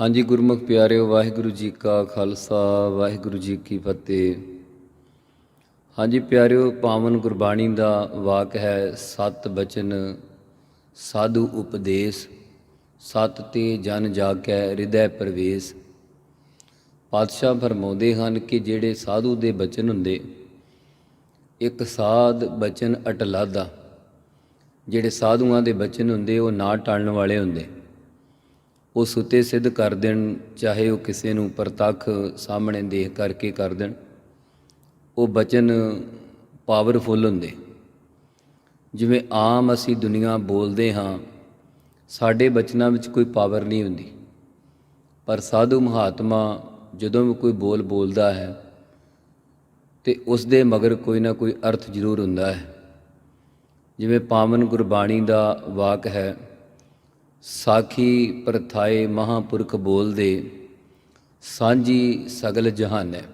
ਹਾਂਜੀ ਗੁਰਮੁਖ ਪਿਆਰਿਓ, ਵਾਹਿਗੁਰੂ ਜੀ ਕਾ ਖਾਲਸਾ, ਵਾਹਿਗੁਰੂ ਜੀ ਕੀ ਫਤਿਹ। ਹਾਂਜੀ ਪਿਆਰਿਓ, ਪਾਵਨ ਗੁਰਬਾਣੀ ਦਾ ਵਾਕ ਹੈ, ਸਤ ਬਚਨ, ਸਾਧੂ ਉਪਦੇਸ਼, ਸਤ ਤੇ ਜਨ ਜਾ ਕੇ ਹਿਰਦੈ ਪ੍ਰਵੇਸ਼। ਪਾਤਸ਼ਾਹ ਫਰਮਾਉਂਦੇ ਹਨ ਕਿ ਜਿਹੜੇ ਸਾਧੂ ਦੇ ਬਚਨ ਹੁੰਦੇ, ਇੱਕ ਸਾਧ ਬਚਨ ਅਟਲਾਦਾ। ਜਿਹੜੇ ਸਾਧੂਆਂ ਦੇ ਬਚਨ ਹੁੰਦੇ, ਉਹ ਨਾ ਟਾਲਣ ਵਾਲੇ ਹੁੰਦੇ। ਉਹ ਸੁਤੇ ਸਿੱਧ ਕਰ ਦੇਣ, ਚਾਹੇ ਉਹ ਕਿਸੇ ਨੂੰ ਪ੍ਰਤੱਖ ਸਾਹਮਣੇ ਦੇਖ ਕਰਕੇ ਕਰ ਦੇਣ। ਉਹ ਬਚਨ ਪਾਵਰਫੁੱਲ ਹੁੰਦੇ। ਜਿਵੇਂ ਆਮ ਅਸੀਂ ਦੁਨੀਆ ਬੋਲਦੇ ਹਾਂ, ਸਾਡੇ ਬਚਨਾਂ ਵਿੱਚ ਕੋਈ ਪਾਵਰ ਨਹੀਂ ਹੁੰਦੀ। ਪਰ ਸਾਧੂ ਮਹਾਤਮਾ ਜਦੋਂ ਵੀ ਕੋਈ ਬੋਲ ਬੋਲਦਾ ਹੈ, ਤੇ ਉਸ ਦੇ ਮਗਰ ਕੋਈ ਨਾ ਕੋਈ ਅਰਥ ਜ਼ਰੂਰ ਹੁੰਦਾ ਹੈ। ਜਿਵੇਂ ਪਾਵਨ ਗੁਰਬਾਣੀ ਦਾ ਵਾਕ ਹੈ ਸਾਖੀ ਪ੍ਰਥਾਏ ਮਹਾਪੁਰਖ ਬੋਲਦੇ, ਸਾਂਝੀ ਸਗਲ ਜਹਾਨ ਹੈ।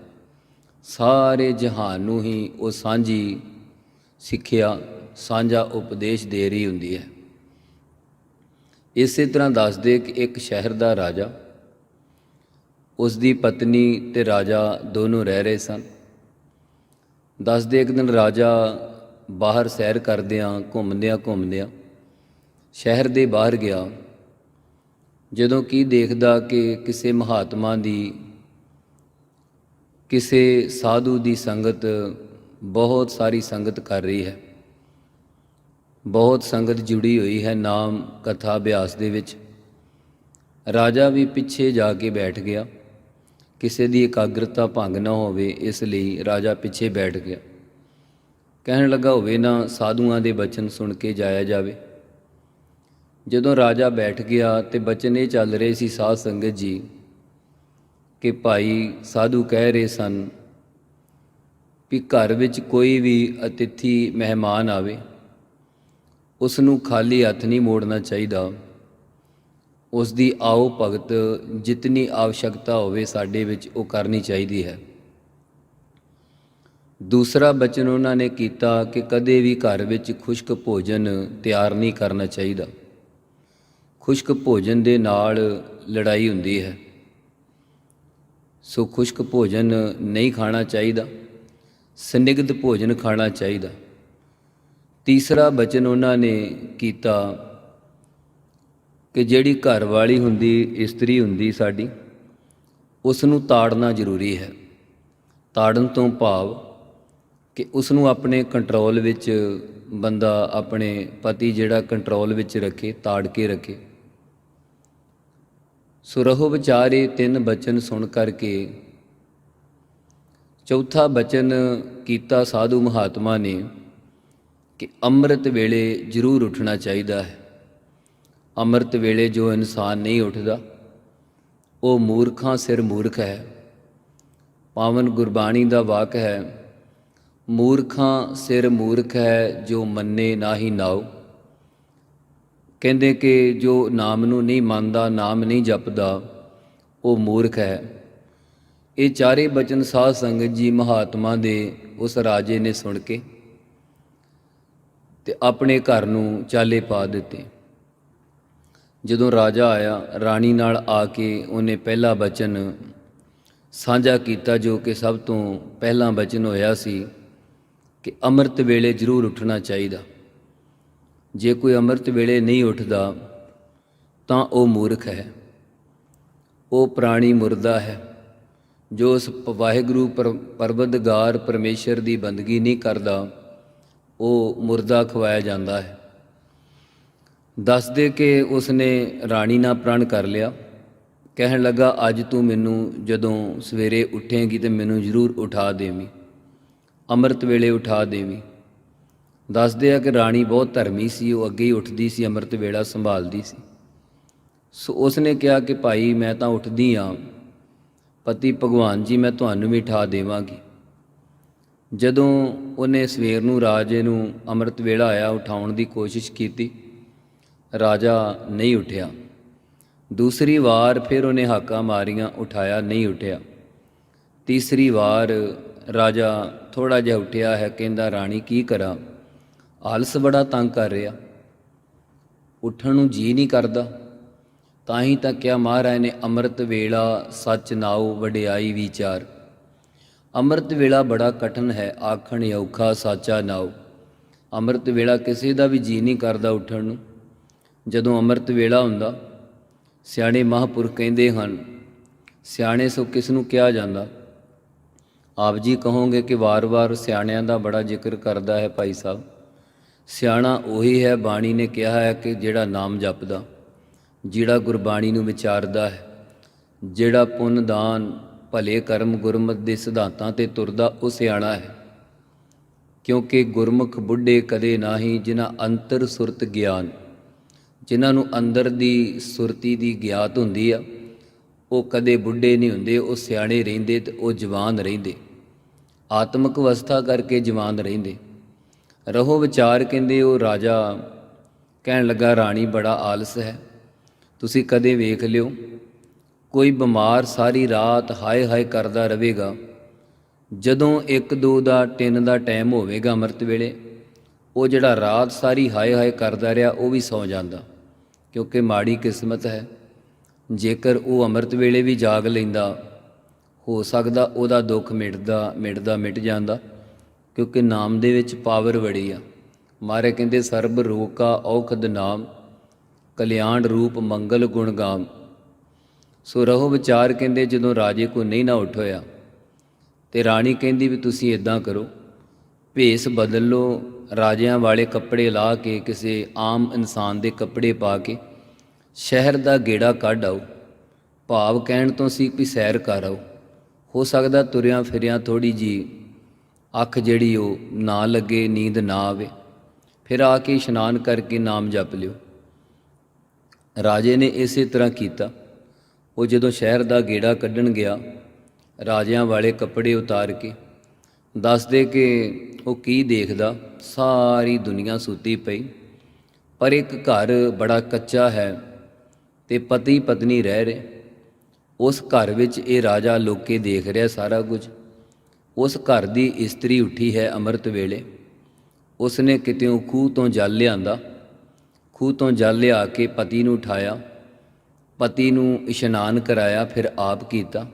ਸਾਰੇ ਜਹਾਨ ਨੂੰ ਹੀ ਉਹ ਸਾਂਝੀ ਸਿੱਖਿਆ, ਸਾਂਝਾ ਉਪਦੇਸ਼ ਦੇ ਰਹੀ ਹੁੰਦੀ ਹੈ। ਇਸੇ ਤਰ੍ਹਾਂ ਦੱਸਦੇ ਕਿ ਇੱਕ ਸ਼ਹਿਰ ਦਾ ਰਾਜਾ ਉਸ ਦੀ ਪਤਨੀ ਤੇ ਰਾਜਾ ਦੋਨੋਂ ਰਹਿ ਰਹੇ ਸਨ। ਦੱਸਦੇ ਇੱਕ ਦਿਨ ਰਾਜਾ ਬਾਹਰ ਸੈਰ ਕਰਦਿਆਂ ਘੁੰਮਦਿਆਂ ਘੁੰਮਦਿਆਂ ਸ਼ਹਿਰ ਦੇ ਬਾਹਰ ਗਿਆ। ਜਦੋਂ ਕੀ ਦੇਖਦਾ ਕਿ ਕਿਸੇ ਮਹਾਤਮਾ ਦੀ, ਕਿਸੇ ਸਾਧੂ ਦੀ ਸੰਗਤ ਬਹੁਤ ਸਾਰੀ ਸੰਗਤ ਕਰ ਰਹੀ ਹੈ। ਬਹੁਤ ਸੰਗਤ ਜੁੜੀ ਹੋਈ ਹੈ ਨਾਮ ਕਥਾ ਅਭਿਆਸ ਦੇ ਵਿੱਚ। ਰਾਜਾ ਵੀ ਪਿੱਛੇ ਜਾ ਕੇ ਬੈਠ ਗਿਆ। ਕਿਸੇ ਦੀ ਇਕਾਗਰਤਾ ਭੰਗ ਨਾ ਹੋਵੇ, ਇਸ ਲਈ ਰਾਜਾ ਪਿੱਛੇ ਬੈਠ ਗਿਆ। ਕਹਿਣ ਲੱਗਾ, ਹੋਵੇ ਨਾ ਸਾਧੂਆਂ ਦੇ ਬਚਨ ਸੁਣ ਕੇ ਜਾਇਆ ਜਾਵੇ। ਜਦੋਂ ਰਾਜਾ ਬੈਠ ਗਿਆ ਤੇ ਬਚਨ ਇਹ ਚੱਲ ਰਹੇ ਸੀ, ਸਾਧ ਸੰਗਤ ਜੀ, ਕਿ ਭਾਈ ਸਾਧੂ ਕਹਿ ਰਹੇ ਸਨ ਵੀ ਘਰ ਵਿੱਚ ਕੋਈ ਵੀ ਅਤਿਥੀ ਮਹਿਮਾਨ ਆਵੇ ਉਸ ਨੂੰ ਖਾਲੀ ਹੱਥ ਨਹੀਂ ਮੋੜਨਾ ਚਾਹੀਦਾ। ਉਸ ਦੀ ਆਓ ਭਗਤ, ਜਿਤਨੀ ਆਵਸ਼ਕਤਾ ਹੋਵੇ ਸਾਡੇ ਵਿੱਚ, ਉਹ ਕਰਨੀ ਚਾਹੀਦੀ ਹੈ। ਦੂਸਰਾ ਬਚਨ ਉਹਨਾਂ ਨੇ ਕੀਤਾ ਕਿ ਕਦੇ ਵੀ ਘਰ ਵਿੱਚ ਖੁਸ਼ਕ ਭੋਜਨ ਤਿਆਰ ਨਹੀਂ ਕਰਨਾ ਚਾਹੀਦਾ। ਖੁਸ਼ਕ ਭੋਜਨ ਦੇ ਨਾਲ ਲੜਾਈ ਹੁੰਦੀ ਹੈ। ਸੋ ਖੁਸ਼ਕ ਭੋਜਨ ਨਹੀਂ ਖਾਣਾ ਚਾਹੀਦਾ, ਸਨਿਗਧ ਭੋਜਨ ਖਾਣਾ ਚਾਹੀਦਾ। ਤੀਸਰਾ ਬਚਨ ਉਹਨਾਂ ਨੇ ਕੀਤਾ ਕਿ ਜਿਹੜੀ ਘਰ ਵਾਲੀ ਹੁੰਦੀ, ਇਸਤਰੀ ਹੁੰਦੀ ਸਾਡੀ ਉਸ ਨੂੰ ਤਾੜਨਾ ਜ਼ਰੂਰੀ ਹੈ। ਤਾੜਨ ਤੋਂ ਭਾਵ ਕਿ ਉਸ ਨੂੰ ਆਪਣੇ ਕੰਟਰੋਲ ਵਿੱਚ ਬੰਦਾ, ਆਪਣੇ ਪਤੀ ਜਿਹੜਾ ਕੰਟਰੋਲ ਵਿੱਚ ਰੱਖੇ, ਤਾੜ ਕੇ ਰੱਖੇ। ਸੁਰਹੁ ਵਿਚਾਰੇ ਤਿੰਨ ਬਚਨ ਸੁਣ ਕਰਕੇ ਚੌਥਾ ਬਚਨ ਕੀਤਾ ਸਾਧੂ ਮਹਾਤਮਾ ਨੇ ਕਿ ਅੰਮ੍ਰਿਤ ਵੇਲੇ ਜ਼ਰੂਰ ਉੱਠਣਾ ਚਾਹੀਦਾ ਹੈ। ਅੰਮ੍ਰਿਤ ਵੇਲੇ ਜੋ ਇਨਸਾਨ ਨਹੀਂ ਉੱਠਦਾ, ਉਹ ਮੂਰਖਾਂ ਸਿਰ ਮੂਰਖ ਹੈ। ਪਾਵਨ ਗੁਰਬਾਣੀ ਦਾ ਵਾਕ ਹੈ, ਮੂਰਖਾਂ ਸਿਰ ਮੂਰਖ ਹੈ ਜੋ ਮੰਨੇ ਨਾਹੀ ਨਾਉ। ਕਹਿੰਦੇ ਕਿ ਜੋ ਨਾਮ ਨੂੰ ਨਹੀਂ ਮੰਨਦਾ, ਨਾਮ ਨਹੀਂ ਜਪਦਾ, ਉਹ ਮੂਰਖ ਹੈ। ਇਹ ਚਾਰੇ ਬਚਨ ਸਾਧ ਸੰਗਤ ਜੀ ਮਹਾਤਮਾ ਦੇ ਉਸ ਰਾਜੇ ਨੇ ਸੁਣ ਕੇ ਤੇ ਆਪਣੇ ਘਰ ਨੂੰ ਚਾਲੇ ਪਾ ਦਿੱਤੇ। ਜਦੋਂ ਰਾਜਾ ਆਇਆ, ਰਾਣੀ ਨਾਲ ਆ ਕੇ ਉਹਨੇ ਪਹਿਲਾ ਬਚਨ ਸਾਂਝਾ ਕੀਤਾ, ਜੋ ਕਿ ਸਭ ਤੋਂ ਪਹਿਲਾ ਬਚਨ ਹੋਇਆ ਸੀ ਕਿ ਅੰਮ੍ਰਿਤ ਵੇਲੇ ਜ਼ਰੂਰ ਉੱਠਣਾ ਚਾਹੀਦਾ। ਜੇ ਕੋਈ ਅੰਮ੍ਰਿਤ ਵੇਲੇ ਨਹੀਂ ਉੱਠਦਾ, ਤਾਂ ਉਹ ਮੂਰਖ ਹੈ। ਉਹ ਪ੍ਰਾਣੀ ਮੁਰਦਾ ਹੈ, ਜੋ ਉਸ ਵਾਹਿਗੁਰੂ ਪਰਵਦਗਾਰ ਪਰਮੇਸ਼ਰ ਦੀ ਬੰਦਗੀ ਨਹੀਂ ਕਰਦਾ, ਉਹ ਮੁਰਦਾ ਖਵਾਇਆ ਜਾਂਦਾ ਹੈ। ਦੱਸਦੇ ਕਿ ਉਸਨੇ ਰਾਣੀ ਨਾਲ ਪ੍ਰਣ ਕਰ ਲਿਆ। ਕਹਿਣ ਲੱਗਾ, ਅੱਜ ਤੂੰ ਮੈਨੂੰ ਜਦੋਂ ਸਵੇਰੇ ਉੱਠੇਂਗੀ ਤੇ ਮੈਨੂੰ ਜ਼ਰੂਰ ਉਠਾ ਦੇਵੀਂ। ਅੰਮ੍ਰਿਤ ਵੇਲੇ ਉਠਾ ਦੇਵੀਂ। ਦੱਸਦੇ ਆ ਕਿ ਰਾਣੀ ਬਹੁਤ ਧਰਮੀ ਸੀ, ਉਹ ਅੱਗੇ ਹੀ ਉੱਠਦੀ ਸੀ, ਅੰਮ੍ਰਿਤ ਵੇਲਾ ਸੰਭਾਲਦੀ ਸੀ। ਸੋ ਉਸਨੇ ਕਿਹਾ ਕਿ ਭਾਈ ਮੈਂ ਤਾਂ ਉੱਠਦੀ ਆ, ਪਤੀ ਭਗਵਾਨ ਜੀ ਮੈਂ ਤੁਹਾਨੂੰ ਵੀ ਉਠਾ ਦੇਵਾਂਗੀ। ਜਦੋਂ ਉਹਨੇ ਸਵੇਰ ਨੂੰ ਰਾਜੇ ਨੂੰ ਅੰਮ੍ਰਿਤ ਵੇਲਾ ਆਇਆ, ਉਠਾਉਣ ਦੀ ਕੋਸ਼ਿਸ਼ ਕੀਤੀ, ਰਾਜਾ ਨਹੀਂ ਉੱਠਿਆ। ਦੂਸਰੀ ਵਾਰ ਫਿਰ ਉਹਨੇ ਹਾਕਾਂ ਮਾਰੀਆਂ, ਉਠਾਇਆ, ਨਹੀਂ ਉੱਠਿਆ। ਤੀਸਰੀ ਵਾਰ ਰਾਜਾ ਥੋੜਾ ਜਿਹਾ ਉੱਠਿਆ ਹੈ, ਕਹਿੰਦਾ, ਰਾਣੀ, ਕੀ ਕਰਾਂ? ਆਲਸ ਬੜਾ ਤੰਗ ਕਰ ਰਿਹਾ। ਉੱਠਣ ਨੂੰ ਜੀ ਨਹੀਂ ਕਰਦਾ। ਤਾਂ ਹੀ ਤਾਂ ਕਿਹਾ ਮਹਾਰਾਜ ਨੇ, ਅੰਮ੍ਰਿਤ ਵੇਲਾ ਸੱਚ ਨਾਉ ਵਡਿਆਈ ਵਿਚਾਰ। ਅੰਮ੍ਰਿਤ ਵੇਲਾ ਬੜਾ ਕਠਨ ਹੈ, ਆਖਣ ਔਖਾ ਸਾਚਾ ਨਾਉ। ਅੰਮ੍ਰਿਤ ਵੇਲਾ ਕਿਸੇ ਦਾ ਵੀ ਜੀ ਨਹੀਂ ਕਰਦਾ ਉੱਠਣ ਨੂੰ। ਜਦੋਂ ਅੰਮ੍ਰਿਤ ਵੇਲਾ ਹੁੰਦਾ, ਸਿਆਣੇ ਮਹਾਂਪੁਰਖ ਕਹਿੰਦੇ ਹਨ, ਸਿਆਣੇ ਸੋ ਕਿਸ ਨੂੰ ਕਿਹਾ ਜਾਂਦਾ? ਆਪ ਜੀ ਕਹੋਗੇ ਕਿ ਵਾਰ-ਵਾਰ ਸਿਆਣਿਆਂ ਦਾ ਬੜਾ ਜ਼ਿਕਰ ਕਰਦਾ ਹੈ ਭਾਈ ਸਾਹਿਬ। ਸਿਆਣਾ ਉਹੀ ਹੈ, ਬਾਣੀ ਨੇ ਕਿਹਾ ਹੈ ਕਿ ਜਿਹੜਾ ਨਾਮ ਜਪਦਾ, ਜਿਹੜਾ ਗੁਰਬਾਣੀ ਨੂੰ ਵਿਚਾਰਦਾ ਹੈ, ਜਿਹੜਾ ਪੁੰਨ ਦਾਨ, ਭਲੇ ਕਰਮ ਗੁਰਮਤ ਦੇ ਸਿਧਾਂਤਾਂ ਤੇ ਤੁਰਦਾ, ਉਹ ਸਿਆਣਾ ਹੈ। ਕਿਉਂਕਿ ਗੁਰਮੁਖ ਬੁੱਢੇ ਕਦੇ ਨਾਹੀ ਜਿਨ੍ਹਾਂ ਅੰਤਰ ਸੁਰਤ ਗਿਆਨ, ਜਿਨ੍ਹਾਂ ਨੂੰ ਅੰਦਰ ਦੀ ਸੁਰਤੀ ਦੀ ਗਿਆਤ ਹੁੰਦੀ ਆ, ਉਹ ਕਦੇ ਬੁੱਢੇ ਨਹੀਂ ਹੁੰਦੇ, ਉਹ ਸਿਆਣੇ ਰਹਿੰਦੇ ਤੇ ਉਹ ਜਵਾਨ ਰਹਿੰਦੇ। ਆਤਮਿਕ ਅਵਸਥਾ ਕਰਕੇ ਜਵਾਨ ਰਹਿੰਦੇ। ਰਹੋ ਵਿਚਾਰ ਕਹਿੰਦੇ ਉਹ ਰਾਜਾ, ਕਹਿਣ ਲੱਗਾ, ਰਾਣੀ, ਬੜਾ ਆਲਸ ਹੈ। ਤੁਸੀਂ ਕਦੇ ਵੇਖ ਲਿਓ, ਕੋਈ ਬਿਮਾਰ ਸਾਰੀ ਰਾਤ ਹਾਏ ਹਾਏ ਕਰਦਾ ਰਹੇਗਾ। ਜਦੋਂ 1-2 ਦਾ 3 ਦਾ ਟਾਈਮ ਹੋਵੇਗਾ ਅੰਮ੍ਰਿਤ ਵੇਲੇ, ਉਹ ਜਿਹੜਾ ਰਾਤ ਸਾਰੀ ਹਾਏ ਹਾਏ ਕਰਦਾ ਰਿਹਾ, ਉਹ ਵੀ ਸੌ ਜਾਂਦਾ। ਕਿਉਂਕਿ ਮਾੜੀ ਕਿਸਮਤ ਹੈ। ਜੇਕਰ ਉਹ ਅੰਮ੍ਰਿਤ ਵੇਲੇ ਵੀ ਜਾਗ ਲੈਂਦਾ, ਹੋ ਸਕਦਾ ਉਹਦਾ ਦੁੱਖ ਮਿਟਦਾ ਮਿਟਦਾ, ਮਿਟ ਜਾਂਦਾ। ਕਿਉਂਕਿ ਨਾਮ ਦੇ ਵਿੱਚ ਪਾਵਰ ਵੜੀ ਆ। ਮਾਰੇ ਕਹਿੰਦੇ, ਸਰਬ ਰੋਕਾ ਔਖਦ ਨਾਮ, ਕਲਿਆਣ ਰੂਪ ਮੰਗਲ ਗੁਣ ਗਾਮ। ਸੋ ਰਹੋ ਵਿਚਾਰ ਕਹਿੰਦੇ, ਜਦੋਂ ਰਾਜੇ ਕੋ ਨਹੀਂ ਨਾ ਉੱਠ ਹੋਇਆ ਤੇ ਰਾਣੀ ਕਹਿੰਦੀ ਵੀ ਤੁਸੀਂ ਇਦਾਂ ਕਰੋ, ਭੇਸ ਬਦਲ ਲਓ, ਰਾਜਿਆਂ ਵਾਲੇ ਕੱਪੜੇ ਲਾ ਕੇ, ਕਿਸੇ ਆਮ ਇਨਸਾਨ ਦੇ ਕੱਪੜੇ ਪਾ ਕੇ, ਸ਼ਹਿਰ ਦਾ ਗੇੜਾ ਕੱਢ ਆਓ। ਭਾਵ ਕਹਿਣ ਤੋਂ ਸੀ ਵੀ ਸੈਰ ਕਰ ਆਓ। ਹੋ ਸਕਦਾ ਤੁਰਿਆਂ ਫਿਰਿਆਂ ਥੋੜੀ ਜੀ ਅੱਖ ਜਿਹੜੀ ਉਹ ਨਾ ਲੱਗੇ, ਨੀਂਦ ਨਾ ਆਵੇ। ਫਿਰ ਆ ਕੇ ਇਸ਼ਨਾਨ ਕਰਕੇ ਨਾਮ ਜਪ ਲਿਓ। ਰਾਜੇ ਨੇ ਇਸੇ ਤਰ੍ਹਾਂ ਕੀਤਾ। ਉਹ ਜਦੋਂ ਸ਼ਹਿਰ ਦਾ ਗੇੜਾ ਕੱਢਣ ਗਿਆ, ਰਾਜਿਆਂ ਵਾਲੇ ਕੱਪੜੇ ਉਤਾਰ ਕੇ ਦੱਸਦੇ ਕਿ ਉਹ ਕੀ ਦੇਖਦਾ, ਸਾਰੀ ਦੁਨੀਆ ਸੁੱਤੀ ਪਈ। ਪਰ ਇੱਕ ਘਰ ਬੜਾ ਕੱਚਾ ਹੈ ਤੇ ਪਤੀ ਪਤਨੀ ਰਹਿ ਰਹੇ। ਉਸ ਘਰ ਵਿੱਚ ਇਹ ਰਾਜਾ ਲੋਕੇ ਦੇਖ ਰਿਹਾ ਸਾਰਾ ਕੁਝ। ਉਸ ਘਰ ਦੀ ਇਸਤਰੀ ਉੱਠੀ ਹੈ ਅੰਮ੍ਰਿਤ ਵੇਲੇ। ਉਸਨੇ ਕਿਤੇੋਂ ਖੂਹ ਤੋਂ ਜਲ ਲਿਆਂਦਾ। ਖੂਹ ਤੋਂ ਜਲ ਲਿਆ ਕੇ ਪਤੀ ਨੂੰ ਉਠਾਇਆ। ਪਤੀ ਨੂੰ ਇਸ਼ਨਾਨ ਕਰਾਇਆ, ਫਿਰ ਆਪ ਕੀਤਾ।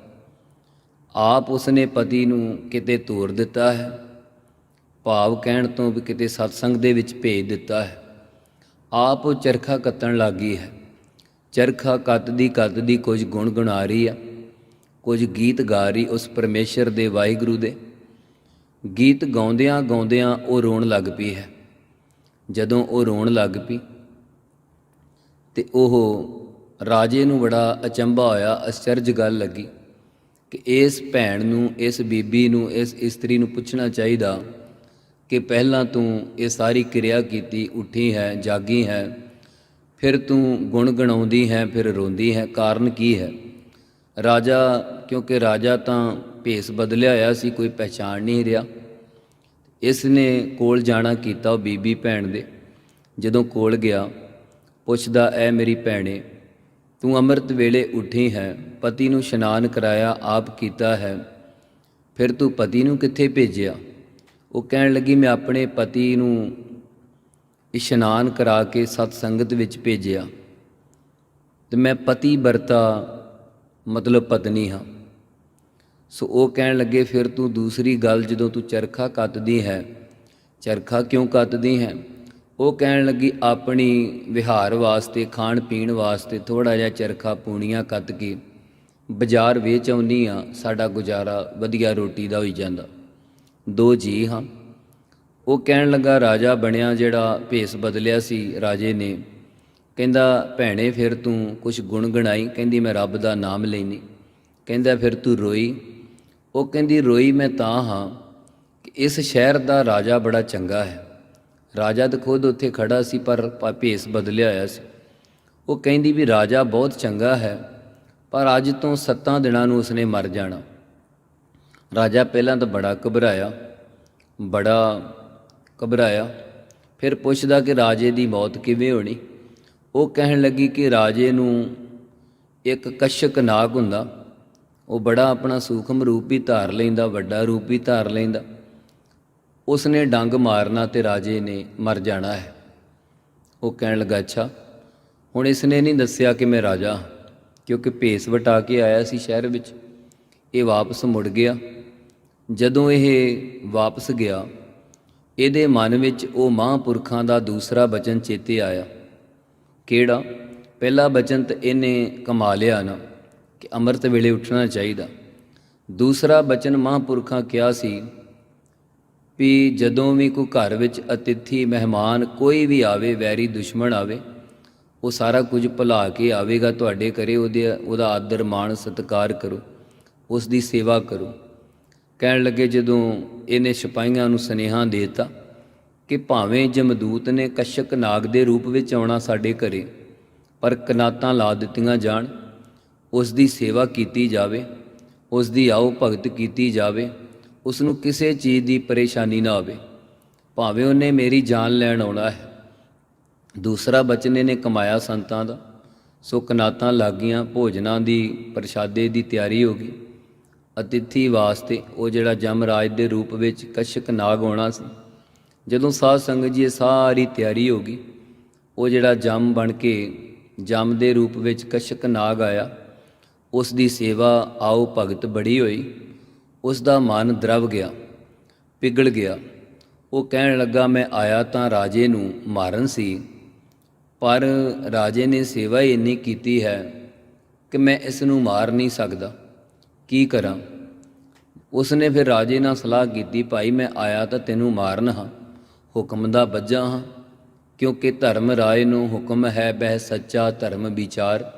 ਆਪ ਉਸਨੇ ਪਤੀ ਨੂੰ ਕਿਤੇ ਤੋਰ ਦਿੱਤਾ ਹੈ। ਭਾਵ ਕਹਿਣ ਤੋਂ ਵੀ ਕਿਤੇ ਸਤਸੰਗ ਦੇ ਵਿੱਚ ਭੇਜ ਦਿੱਤਾ ਹੈ। ਆਪ ਉਹ ਚਰਖਾ ਕੱਤਣ ਲੱਗੀ ਹੈ। ਚਰਖਾ ਕੱਤਦੀ ਕੱਤਦੀ ਕੁਝ ਗੁਣ ਗੁਣਾ ਰਹੀ ਆ। ਕੁਝ ਗੀਤ ਗਾ ਰਹੀ ਉਸ ਪਰਮੇਸ਼ਰ ਦੇ ਵਾਹਿਗੁਰੂ ਦੇ। ਗੀਤ ਗਾਉਂਦਿਆਂ ਗਾਉਂਦਿਆਂ ਉਹ ਰੋਣ ਲੱਗ ਪਈ ਹੈ। ਜਦੋਂ ਉਹ ਰੋਣ ਲੱਗ ਪਈ ਤੇ ਉਹ ਰਾਜੇ ਨੂੰ ਬੜਾ ਅਚੰਭਾ ਹੋਇਆ ਅਚਰਜ ਗੱਲ ਲੱਗੀ ਕਿ ਇਸ ਭੈਣ ਨੂੰ, ਇਸ ਬੀਬੀ ਨੂੰ, ਇਸ ਇਸਤਰੀ ਨੂੰ ਪੁੱਛਣਾ ਚਾਹੀਦਾ ਕਿ ਪਹਿਲਾਂ ਤੂੰ ਇਹ ਸਾਰੀ ਕਿਰਿਆ ਕੀਤੀ, ਉੱਠੀ ਹੈ, ਜਾਗੀ ਹੈ, ਫਿਰ ਤੂੰ ਗੁਣ ਗਣਾਉਂਦੀ ਹੈ, ਫਿਰ ਰੋਂਦੀ ਹੈ, ਕਾਰਨ ਕੀ ਹੈ? ਰਾਜਾ, ਕਿਉਂਕਿ ਰਾਜਾ ਤਾਂ ਭੇਸ ਬਦਲਿਆ ਹੋਇਆ ਸੀ, ਕੋਈ ਪਹਿਚਾਣ ਨਹੀਂ ਰਿਹਾ। ਇਸ ਨੇ ਕੋਲ ਜਾਣਾ ਕੀਤਾ ਉਹ ਬੀਬੀ ਭੈਣ ਦੇ। ਜਦੋਂ ਕੋਲ ਗਿਆ, ਪੁੱਛਦਾ, ਐ ਮੇਰੀ ਭੈਣੇ, ਤੂੰ ਅੰਮ੍ਰਿਤ ਵੇਲੇ ਉੱਠੀ ਹੈ, ਪਤੀ ਨੂੰ ਇਸ਼ਨਾਨ ਕਰਾਇਆ ਆਪ ਕੀਤਾ ਹੈ, ਫਿਰ ਤੂੰ ਪਤੀ ਨੂੰ ਕਿੱਥੇ ਭੇਜਿਆ? ਉਹ ਕਹਿਣ ਲੱਗੀ, ਮੈਂ ਆਪਣੇ ਪਤੀ ਨੂੰ ਇਸ਼ਨਾਨ ਕਰਾ ਕੇ ਸਤ ਸੰਗਤ ਵਿੱਚ ਭੇਜਿਆ ਤੇ ਮੈਂ ਪਤੀ ਵਰਤਾ ਮਤਲਬ ਪਤਨੀ ਹਾਂ। ਸੋ ਉਹ ਕਹਿਣ ਲੱਗੇ, ਫਿਰ ਤੂੰ ਦੂਸਰੀ ਗੱਲ ਜਦੋਂ ਤੂੰ ਚਰਖਾ ਕੱਤਦੀ ਹੈ, ਚਰਖਾ ਕਿਉਂ ਕੱਤਦੀ ਹੈ? ਉਹ ਕਹਿਣ ਲੱਗੀ, ਆਪਣੀ ਵਿਹਾਰ ਵਾਸਤੇ ਖਾਣ ਪੀਣ ਵਾਸਤੇ ਥੋੜਾ ਜਿਹਾ ਚਰਖਾ ਪੂਣੀਆਂ ਕੱਤ ਕੇ ਬਾਜ਼ਾਰ ਵੇਚ ਆਉਣੀ ਆ ਸਾਡਾ ਗੁਜ਼ਾਰਾ ਵਧੀਆ ਰੋਟੀ ਦਾ ਹੋਈ ਜਾਂਦਾ। ਦੋ ਜੀ ਹਾਂ। ਉਹ ਕਹਿਣ ਲੱਗਾ, ਰਾਜਾ ਬਣਿਆ ਜਿਹੜਾ ਭੇਸ ਬਦਲਿਆ ਸੀ, ਰਾਜੇ ਨੇ ਕਹਿੰਦਾ, ਭੈਣੇ, ਫਿਰ ਤੂੰ ਕੁਝ ਗੁਣ ਗਣਾਈ? ਕਹਿੰਦੀ, ਮੈਂ ਰੱਬ ਦਾ ਨਾਮ ਲੈਨੀ। ਕਹਿੰਦਾ, ਫਿਰ ਤੂੰ ਰੋਈ? ਉਹ ਕਹਿੰਦੀ, ਰੋਈ ਮੈਂ ਤਾਂ ਹਾਂ ਕਿ ਇਸ ਸ਼ਹਿਰ ਦਾ ਰਾਜਾ ਬੜਾ ਚੰਗਾ ਹੈ। ਰਾਜਾ ਤਾਂ ਖੁਦ ਉੱਥੇ ਖੜਾ ਸੀ, ਪਰ ਭੇਸ ਬਦਲਿਆ ਹੋਇਆ ਸੀ। ਉਹ ਕਹਿੰਦੀ ਵੀ, ਰਾਜਾ ਬਹੁਤ ਚੰਗਾ ਹੈ, ਪਰ ਅੱਜ ਤੋਂ 7 ਦਿਨਾਂ ਨੂੰ ਉਸਨੇ ਮਰ ਜਾਣਾ। ਰਾਜਾ ਪਹਿਲਾਂ ਤਾਂ ਬੜਾ ਘਬਰਾਇਆ ਬੜਾ ਘਬਰਾਇਆ, ਫਿਰ ਪੁੱਛਦਾ ਕਿ ਰਾਜੇ ਦੀ ਮੌਤ ਕਿਵੇਂ ਹੋਣੀ? ਉਹ ਕਹਿਣ ਲੱਗੀ ਕਿ ਰਾਜੇ ਨੂੰ ਇੱਕ ਕਸ਼ਕ ਨਾਗ ਹੁੰਦਾ। ਉਹ ਬੜਾ ਆਪਣਾ ਸੂਖਮ ਰੂਪ ਵੀ ਧਾਰ ਲੈਂਦਾ, ਵੱਡਾ ਰੂਪ ਵੀ ਧਾਰ ਲੈਂਦਾ। ਉਸਨੇ ਡੰਗ ਮਾਰਨਾ ਤੇ ਰਾਜੇ ਨੇ ਮਰ ਜਾਣਾ ਹੈ। ਉਹ ਕਹਿਣ ਲੱਗਾ, ਅੱਛਾ, ਹੁਣ ਇਸ ਨੇ ਨਹੀਂ ਦੱਸਿਆ ਕਿ ਮੈਂ ਰਾਜਾ ਕਿਉਂਕਿ ਭੇਸ ਵਟਾ ਕੇ ਆਇਆ ਸੀ ਸ਼ਹਿਰ ਵਿੱਚ। ਇਹ ਵਾਪਸ ਮੁੜ ਗਿਆ। ਜਦੋਂ ਇਹ ਵਾਪਸ ਗਿਆ, ਇਹਦੇ ਮਨ ਵਿੱਚ ਉਹ ਮਹਾਂਪੁਰਖਾਂ ਦਾ ਦੂਸਰਾ ਬਚਨ ਚੇਤੇ ਆਇਆ। ਕਿਹੜਾ? ਪਹਿਲਾ ਬਚਨ ਤਾਂ ਇਹਨੇ ਕਮਾ ਲਿਆ ਨਾ ਕਿ ਅੰਮ੍ਰਿਤ ਵੇਲੇ ਉੱਠਣਾ ਚਾਹੀਦਾ। ਦੂਸਰਾ ਬਚਨ ਮਹਾਂਪੁਰਖਾਂ ਕਿਹਾ ਸੀ ਵੀ ਜਦੋਂ ਵੀ ਕੋਈ ਘਰ ਵਿੱਚ ਅਤਿਥੀ, ਮਹਿਮਾਨ ਕੋਈ ਵੀ ਆਵੇ, ਵੈਰੀ ਦੁਸ਼ਮਣ ਆਵੇ, ਉਹ ਸਾਰਾ ਕੁਝ ਭੁਲਾ ਕੇ ਆਵੇਗਾ ਤੁਹਾਡੇ ਘਰੇ, ਉਹਦੇ, ਉਹਦਾ ਆਦਰ, ਮਾਣ, ਸਤਿਕਾਰ ਕਰੋ ਉਸ ਦੀ ਸੇਵਾ ਕਰੋ। ਕਹਿਣ ਲੱਗੇ ਜਦੋਂ ਇਹਨੇ ਸਿਪਾਹੀਆਂ ਨੂੰ ਸੁਨੇਹਾ ਦੇਤਾ ਕਿ ਭਾਵੇਂ ਜਮਦੂਤ ਨੇ ਕਸ਼ਕ ਨਾਗ ਦੇ ਰੂਪ ਵਿੱਚ ਆਉਣਾ ਸਾਡੇ ਘਰੇ, ਪਰ ਕਨਾਤਾਂ ਲਾ ਦਿੱਤੀਆਂ ਜਾਣ, ਉਸ ਦੀ ਸੇਵਾ ਕੀਤੀ ਜਾਵੇ, ਉਸ ਦੀ ਆਓ ਭਗਤ ਕੀਤੀ ਜਾਵੇ, ਉਸ ਨੂੰ ਕਿਸੇ ਚੀਜ਼ ਦੀ ਪਰੇਸ਼ਾਨੀ ਨਾ ਆਵੇ। ਭਾਵੇਂ ਉਹਨੇ ਮੇਰੀ ਜਾਨ ਲੈਣ ਆਉਣਾ ਹੈ। ਦੂਸਰਾ ਬਚਨੇ ਨੇ ਕਮਾਇਆ ਸੰਤਾਂ ਦਾ, ਸੋ ਕਨਾਤਾਂ ਲੱਗੀਆਂ ਭੋਜਨਾਂ ਦੀ ਪ੍ਰਸ਼ਾਦੇ ਦੀ ਤਿਆਰੀ ਹੋ ਗਈ। ਅਤਿਥੀ ਵਾਸਤੇ ਉਹ ਜਿਹੜਾ ਜਮਰਾਜ ਦੇ ਰੂਪ ਵਿੱਚ ਕਸ਼ਕ ਨਾਗ ਆਉਣਾ ਸੀ। ਜਦੋਂ ਸਾਧ ਸੰਗਤ ਜੀ ਇਹ ਸਾਰੀ ਤਿਆਰੀ ਹੋ ਗਈ, ਉਹ ਜਿਹੜਾ ਜਮ ਬਣ ਕੇ ਜਮ ਦੇ ਰੂਪ ਵਿੱਚ ਕਸ਼ਕ ਨਾਗ ਆਇਆ, ਉਸ ਦੀ ਸੇਵਾ ਆਓ ਭਗਤ ਬੜੀ ਹੋਈ, ਉਸ ਦਾ ਮਨ ਦਰਵ ਗਿਆ ਪਿਗਲ ਗਿਆ। ਉਹ ਕਹਿਣ ਲੱਗਾ, ਮੈਂ ਆਇਆ ਤਾਂ ਰਾਜੇ ਨੂੰ ਮਾਰਨ ਸੀ, ਪਰ ਰਾਜੇ ਨੇ ਸੇਵਾ ਹੀ ਇੰਨੀ ਕੀਤੀ ਹੈ ਕਿ ਮੈਂ ਇਸ ਨੂੰ ਮਾਰ ਨਹੀਂ ਸਕਦਾ। ਕੀ ਕਰਾਂ? ਉਸ ਨੇ ਫਿਰ ਰਾਜੇ ਨਾਲ ਸਲਾਹ ਕੀਤੀ, ਭਾਈ, ਮੈਂ ਆਇਆ ਤਾਂ ਤੈਨੂੰ ਮਾਰਨ ਹਾਂ। ਹੁਕਮ ਦਾ ਬੱਜਾ ਹਾਂ, ਕਿਉਂਕਿ ਧਰਮ ਰਾਏ ਨੂੰ ਹੁਕਮ ਹੈ ਬਹਿ ਸੱਚਾ ਧਰਮ ਵਿਚਾਰ।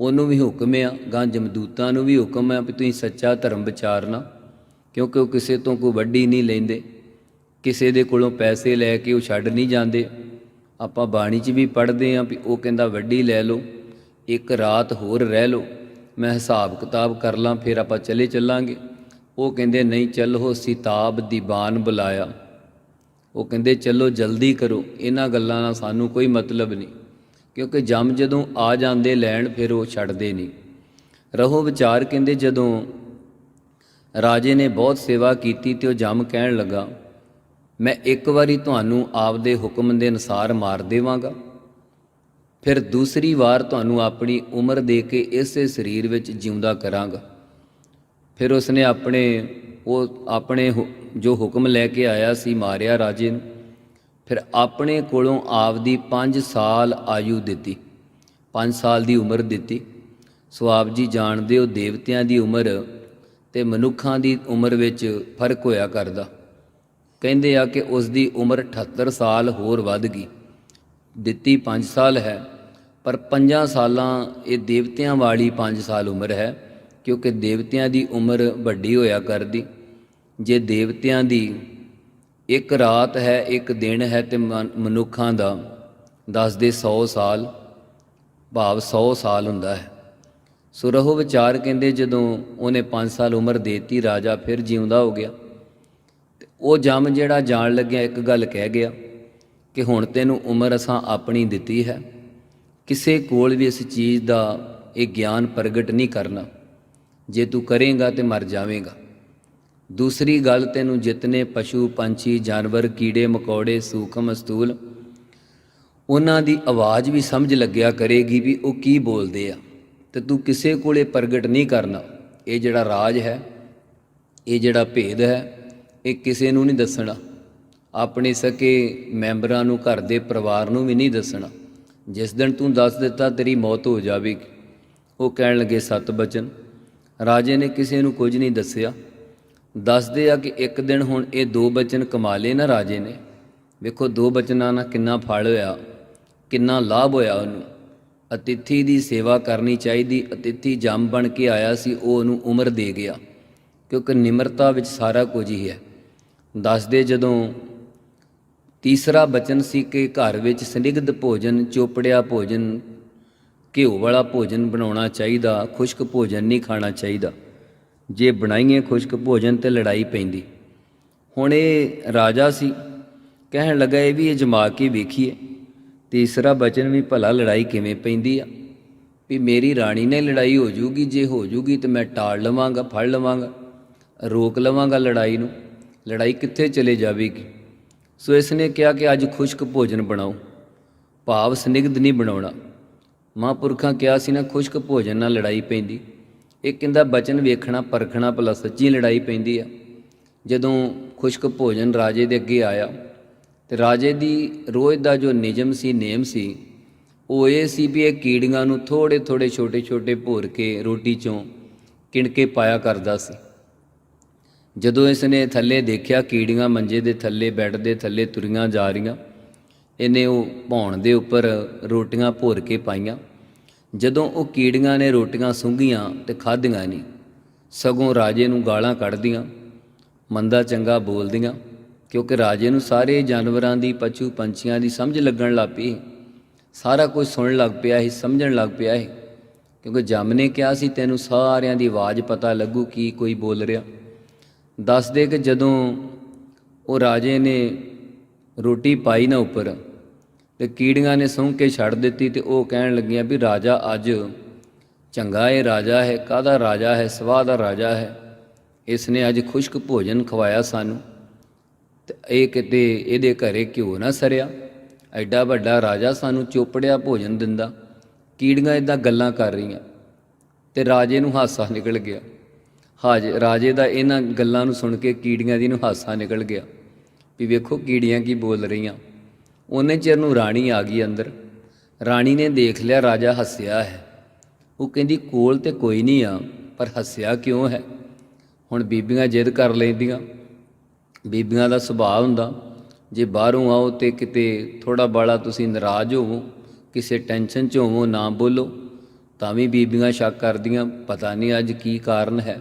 ਉਹਨੂੰ ਵੀ ਹੁਕਮ ਆ, ਗਾਂ ਜਮਦੂਤਾਂ ਨੂੰ ਵੀ ਹੁਕਮ ਹੈ ਵੀ ਤੁਸੀਂ ਸੱਚਾ ਧਰਮ ਵਿਚਾਰਨਾ ਕਿਉਂਕਿ ਉਹ ਕਿਸੇ ਤੋਂ ਕੋਈ ਵੱਡੀ ਨਹੀਂ ਲੈਂਦੇ। ਕਿਸੇ ਦੇ ਕੋਲੋਂ ਪੈਸੇ ਲੈ ਕੇ ਉਹ ਛੱਡ ਨਹੀਂ ਜਾਂਦੇ। ਆਪਾਂ ਬਾਣੀ 'ਚ ਵੀ ਪੜ੍ਹਦੇ ਆਂ ਵੀ ਉਹ ਕਹਿੰਦਾ ਵੱਡੀ ਲੈ ਲਓ, ਇੱਕ ਰਾਤ ਹੋਰ ਰਹਿ ਲਓ, ਮੈਂ ਹਿਸਾਬ ਕਿਤਾਬ ਕਰ ਲਾਂ, ਫਿਰ ਆਪਾਂ ਚਲੇ ਚੱਲਾਂਗੇ। ਉਹ ਕਹਿੰਦੇ, ਨਹੀਂ ਚੱਲੋ ਸਿਤਾਬ ਦੀਵਾਨ ਬੁਲਾਇਆ। ਉਹ ਕਹਿੰਦੇ, ਚਲੋ, ਜਲਦੀ ਕਰੋ। ਇਹਨਾਂ ਗੱਲਾਂ ਨਾਲ ਸਾਨੂੰ ਕੋਈ ਮਤਲਬ ਨਹੀਂ, ਕਿਉਂਕਿ ਜੰਮ ਜਦੋਂ ਆ ਜਾਂਦੇ, ਲੈਣ ਫਿਰ ਉਹ ਛੱਡਦੇ ਨਹੀਂ। ਰਹੋ ਵਿਚਾਰ ਕਹਿੰਦੇ, ਜਦੋਂ ਰਾਜੇ ਨੇ ਬਹੁਤ ਸੇਵਾ ਕੀਤੀ ਤੇ ਉਹ ਜੰਮ ਕਹਿਣ ਲੱਗਾ, ਮੈਂ ਇੱਕ ਵਾਰੀ ਤੁਹਾਨੂੰ ਆਪਦੇ ਹੁਕਮ ਦੇ ਅਨੁਸਾਰ ਮਾਰ ਦੇਵਾਂਗਾ। ਫਿਰ ਦੂਸਰੀ ਵਾਰ ਤੁਹਾਨੂੰ ਆਪਣੀ ਉਮਰ ਦੇ ਕੇ ਇਸੇ ਸਰੀਰ ਵਿੱਚ ਜਿਉਂਦਾ ਕਰਾਂਗਾ। ਫਿਰ ਉਸਨੇ ਆਪਣੇ ਉਹ ਆਪਣੇ ਹੁ- ਜੋ ਹੁਕਮ ਲੈ ਕੇ ਆਇਆ ਸੀ ਮਾਰਿਆ ਰਾਜੇ ਨੂੰ, ਫਿਰ ਆਪਣੇ ਕੋਲੋਂ ਆਪਦੀ 5 ਸਾਲ ਆਯੂ ਦਿੱਤੀ 5 ਸਾਲ ਦੀ ਉਮਰ ਦਿੱਤੀ। ਸੋ ਆਪ ਜੀ ਜਾਣਦੇ ਹੋ ਦੇਵਤਿਆਂ ਦੀ ਉਮਰ ਤੇ ਮਨੁੱਖਾਂ ਦੀ ਉਮਰ ਵਿੱਚ ਫ਼ਰਕ ਹੋਇਆ ਕਰਦਾ। ਕਹਿੰਦੇ ਆ ਕਿ ਉਸ ਦੀ ਉਮਰ 78 ਸਾਲ ਹੋਰ ਵੱਧ ਗਈ। ਦਿੱਤੀ 5 ਸਾਲ ਹੈ, ਪਰ 5 ਸਾਲਾਂ ਇਹ ਦੇਵਤਿਆਂ ਵਾਲੀ 5 ਸਾਲ ਉਮਰ ਹੈ, ਕਿਉਂਕਿ ਦੇਵਤਿਆਂ ਦੀ ਉਮਰ ਵੱਡੀ ਹੋਇਆ ਕਰਦੀ। ਜੇ ਦੇਵਤਿਆਂ ਦੀ ਇੱਕ ਰਾਤ ਹੈ, ਇੱਕ ਦਿਨ ਹੈ ਤੇ ਮਨ- ਮਨੁੱਖਾਂ ਦਾ ਦੱਸਦੇ 100 ਸਾਲ, ਭਾਵ 100 ਸਾਲ ਹੁੰਦਾ ਹੈ। ਸੋ ਰਹੋ ਵਿਚਾਰ ਕਹਿੰਦੇ ਜਦੋਂ ਉਹਨੇ 5 ਸਾਲ ਉਮਰ ਦੇਤੀ, ਰਾਜਾ ਫਿਰ ਜਿਉਂਦਾ ਹੋ ਗਿਆ। ਤੇ ਉਹ ਜਮ ਜਿਹੜਾ ਜਾਣ ਲੱਗਿਆ, ਇੱਕ ਗੱਲ ਕਹਿ ਗਿਆ ਕਿ ਹੁਣ ਤੈਨੂੰ ਉਮਰ ਅਸਾਂ ਆਪਣੀ ਦਿੱਤੀ ਹੈ। ਕਿਸੇ ਕੋਲ ਵੀ ਇਸ ਚੀਜ਼ ਦਾ ਇਹ ਗਿਆਨ ਪ੍ਰਗਟ ਨਹੀਂ ਕਰਨਾ। ਜੇ ਤੂੰ ਕਰੇਗਾ ਤੇ ਮਰ ਜਾਵੇਂਗਾ। ਦੂਸਰੀ ਗੱਲ, ਤੈਨੂੰ ਜਿਤਨੇ ਪਸ਼ੂ, ਪੰਛੀ, ਜਾਨਵਰ, ਕੀੜੇ, ਮਕੌੜੇ, ਸੂਖਮ, ਸਤੂਲ, ਉਹਨਾਂ ਦੀ ਆਵਾਜ਼ ਵੀ ਸਮਝ ਲੱਗਿਆ ਕਰੇਗੀ ਵੀ ਉਹ ਕੀ ਬੋਲਦੇ ਆ। ਤੇ ਤੂੰ ਕਿਸੇ ਕੋਲੇ ਪ੍ਰਗਟ ਨਹੀਂ ਕਰਨਾ। ਇਹ ਜਿਹੜਾ ਰਾਜ ਹੈ, ਇਹ ਜਿਹੜਾ ਭੇਦ ਹੈ, ਇਹ ਕਿਸੇ ਨੂੰ ਨਹੀਂ ਦੱਸਣਾ। ਆਪਣੇ ਸਕੇ ਮੈਂਬਰਾਂ ਨੂੰ, ਘਰ ਦੇ ਪਰਿਵਾਰ ਨੂੰ ਵੀ ਨਹੀਂ ਦੱਸਣਾ। ਜਿਸ ਦਿਨ ਤੂੰ ਦੱਸ ਦਿੱਤਾ, ਤੇਰੀ ਮੌਤ ਹੋ ਜਾਵੇਗੀ। ਉਹ ਕਹਿਣ ਲੱਗੇ ਸਤ ਬਚਨ ਰਾਜੇ ਨੇ ਕਿਸੇ ਨੂੰ ਕੁਝ ਨਹੀਂ ਦੱਸਿਆ। ਦੱਸਦੇ ਆ ਕਿ ਇੱਕ ਦਿਨ ਹੁਣ ਇਹ ਦੋ ਬਚਨ ਕਮਾ ਲਏ ਨਾ ਰਾਜੇ ਨੇ। ਵੇਖੋ, ਦੋ ਬਚਨਾਂ ਨਾਲ ਕਿੰਨਾ ਫਲ ਹੋਇਆ, ਕਿੰਨਾ ਲਾਭ ਹੋਇਆ ਉਹਨੂੰ। ਅਤਿਥੀ ਦੀ ਸੇਵਾ ਕਰਨੀ ਚਾਹੀਦੀ, ਅਤਿਥੀ ਜੰਮ ਬਣ ਕੇ ਆਇਆ ਸੀ, ਉਹ ਉਹਨੂੰ ਉਮਰ ਦੇ ਗਿਆ, ਕਿਉਂਕਿ ਨਿਮਰਤਾ ਵਿੱਚ ਸਾਰਾ ਕੁਝ ਹੀ ਹੈ। ਦੱਸਦੇ ਜਦੋਂ ਤੀਸਰਾ ਬਚਨ ਸੀ ਕਿ ਘਰ ਵਿੱਚ ਸਨਿਗਧ ਭੋਜਨ, ਚੋਪੜਿਆ ਭੋਜਨ, ਘਿਓ ਵਾਲਾ ਭੋਜਨ ਬਣਾਉਣਾ ਚਾਹੀਦਾ, ਖੁਸ਼ਕ ਭੋਜਨ ਨਹੀਂ ਖਾਣਾ ਚਾਹੀਦਾ। ਜੇ ਬਣਾਈਏ ਖੁਸ਼ਕ ਭੋਜਨ ਤੇ ਲੜਾਈ ਪੈਂਦੀ। ਹੁਣ ਇਹ ਰਾਜਾ ਸੀ। ਕਹਿਣ ਲੱਗਾ, ਇਹ ਵੀ ਅਜਮਾ ਕੇ ਵੇਖੀਏ? ਤੀਸਰਾ ਬਚਨ ਵੀ ਭਲਾ ਲੜਾਈ ਕਿਵੇਂ ਪੈਂਦੀ ਆ? ਵੀ ਮੇਰੀ ਰਾਣੀ ਨੇ ਲੜਾਈ ਹੋ ਜੂਗੀ, ਜੇ ਹੋ ਜੂਗੀ ਤੇ ਮੈਂ ਟਾਲ ਲਵਾਂਗਾ, ਫੜ ਲਵਾਂਗਾ, ਰੋਕ ਲਵਾਂਗਾ ਲੜਾਈ ਨੂੰ। ਲੜਾਈ ਕਿੱਥੇ ਚਲੇ ਜਾਵੇਗੀ? ਸੋ ਇਸ ਨੇ ਕਿਹਾ ਕਿ ਅੱਜ ਖੁਸ਼ਕ ਭੋਜਨ ਬਣਾਓ। ਭਾਵ ਸਨਿਗਧ ਨਹੀਂ ਬਣਾਉਣਾ। ਮਹਾਂਪੁਰਖਾਂ ਕਿਹਾ ਸੀ ਨਾ, ਖੁਸ਼ਕ ਭੋਜਨ ਨਾਲ ਲੜਾਈ ਪੈਂਦੀ। ਇਹ ਕਹਿੰਦਾ ਬਚਨ ਵੇਖਣਾ, ਪਰਖਣਾ ਭਲਾ ਸੱਚੀ ਲੜਾਈ ਪੈਂਦੀ ਆ। ਜਦੋਂ ਖੁਸ਼ਕ ਭੋਜਨ ਰਾਜੇ ਦੇ ਅੱਗੇ ਆਇਆ, ਤੇ ਰਾਜੇ ਦੀ ਰੋਜ਼ ਦਾ ਜੋ ਨਿਯਮ ਸੀ ਨੇਮ ਸੀ, ਉਹ ਇਹ ਸੀ ਵੀ ਇਹ ਕੀੜੀਆਂ ਨੂੰ ਥੋੜੇ ਥੋੜੇ ਛੋਟੇ ਛੋਟੇ ਭੋਰ ਕੇ ਰੋਟੀ ਚੋਂ ਕਿਣਕੇ ਪਾਇਆ ਕਰਦਾ ਸੀ। ਜਦੋਂ ਇਸ ਨੇ ਥੱਲੇ ਦੇਖਿਆ ਕੀੜੀਆਂ ਮੰਜੇ ਦੇ ਥੱਲੇ, ਬੈੱਡ ਦੇ ਥੱਲੇ ਤੁਰੀਆਂ ਜਾ ਰਹੀਆਂ, ਇਹਨੇ ਉਹ ਭੌਣ ਦੇ ਉੱਪਰ ਰੋਟੀਆਂ ਭੋਰ ਕੇ ਪਾਈਆਂ। ਜਦੋਂ ਉਹ ਕੀੜੀਆਂ ਨੇ ਰੋਟੀਆਂ ਸੁੰਘੀਆਂ ਤੇ ਖਾਧੀਆਂ ਨਹੀਂ, ਸਗੋਂ ਰਾਜੇ ਨੂੰ ਗਾਲਾਂ ਕੱਢਦੀਆਂ, ਮੰਦਾ ਚੰਗਾ ਬੋਲਦੀਆਂ, ਕਿਉਂਕਿ ਰਾਜੇ ਨੂੰ ਸਾਰੇ ਜਾਨਵਰਾਂ ਦੀ, ਪਸ਼ੂ ਪੰਛੀਆਂ ਦੀ ਸਮਝ ਲੱਗਣ ਲੱਗ ਪਈ ਸਾਰਾ ਕੁਝ ਸੁਣਨ ਲੱਗ ਪਿਆ ਸੀ, ਸਮਝਣ ਲੱਗ ਪਿਆ ਸੀ, ਕਿਉਂਕਿ ਜੰਮ ਨੇ ਕਿਹਾ ਸੀ, ਤੈਨੂੰ ਸਾਰਿਆਂ ਦੀ ਆਵਾਜ਼ ਪਤਾ ਲੱਗੂ ਕੀ ਕੋਈ ਬੋਲ ਰਿਹਾ। ਦੱਸ ਦੇ ਕਿ ਜਦੋਂ ਉਹ ਰਾਜੇ ਨੇ ਰੋਟੀ ਪਾਈ ਨਾ ਉੱਪਰ ਤੇ ਕੀੜੀਆਂ ਨੇ ਸੌਂ ਕੇ ਛੱਡ ਦਿੱਤੀ ਤੇ ਉਹ ਕਹਿਣ ਲੱਗੀਆਂ ਵੀ ਰਾਜਾ ਅੱਜ ਚੰਗਾ ਇਹ ਰਾਜਾ ਹੈ, ਕਾਹਦਾ ਰਾਜਾ ਹੈ, ਸਵਾਹ ਦਾ ਰਾਜਾ ਹੈ। ਇਸ ਨੇ ਅੱਜ ਖੁਸ਼ਕ ਭੋਜਨ ਖਵਾਇਆ ਸਾਨੂੰ ਤੇ ਇਹ ਕਿਤੇ ਇਹਦੇ ਘਰੇ ਘਿਓ ਨਾ ਸਰਿਆ। ਐਡਾ ਵੱਡਾ ਰਾਜਾ ਸਾਨੂੰ ਚੋਪੜਿਆ ਭੋਜਨ ਦਿੰਦਾ। ਕੀੜੀਆਂ ਇਦਾਂ ਗੱਲਾਂ ਕਰ ਰਹੀਆਂ ਤੇ ਰਾਜੇ ਨੂੰ ਹਾਸਾ ਨਿਕਲ ਗਿਆ। ਹਾਜ, ਰਾਜੇ ਦਾ ਇਹਨਾਂ ਗੱਲਾਂ ਨੂੰ ਸੁਣ ਕੇ ਕੀੜੀਆਂ ਦੀ ਨੂੰ ਹਾਸਾ ਨਿਕਲ ਗਿਆ ਵੀ ਵੇਖੋ ਕੀੜੀਆਂ ਕੀ ਬੋਲ ਰਹੀਆਂ। ਉਹਨੇ ਚਿਰ ਨੂੰ ਰਾਣੀ ਆ ਗਈ ਅੰਦਰ। ਰਾਣੀ ਨੇ ਦੇਖ ਲਿਆ, ਰਾਜਾ ਹੱਸਿਆ ਹੈ। ਉਹ ਕਹਿੰਦੀ, ਕੋਲ ਤੇ ਕੋਈ ਨਹੀਂ ਆ, ਪਰ ਹੱਸਿਆ ਕਿਉਂ ਹੈ? ਹੁਣ ਬੀਬੀਆਂ ਜਿੱਦ ਕਰ ਲੈਂਦੀਆਂ। ਬੀਬੀਆਂ ਦਾ ਸੁਭਾਅ ਹੁੰਦਾ, ਜੇ ਬਾਹਰੋਂ ਆਓ ਤੇ ਕਿਤੇ ਥੋੜਾ ਬਾਲਾ ਤੁਸੀਂ ਨਾਰਾਜ਼ ਹੋਵੋ, ਕਿਸੇ ਟੈਨਸ਼ਨ 'ਚ ਹੋਵੋ, ਨਾ ਬੋਲੋ, ਤਾਂ ਵੀ ਬੀਬੀਆਂ ਸ਼ੱਕ ਕਰਦੀਆਂ, ਪਤਾ ਨਹੀਂ ਅੱਜ ਕੀ ਕਾਰਨ ਹੈ।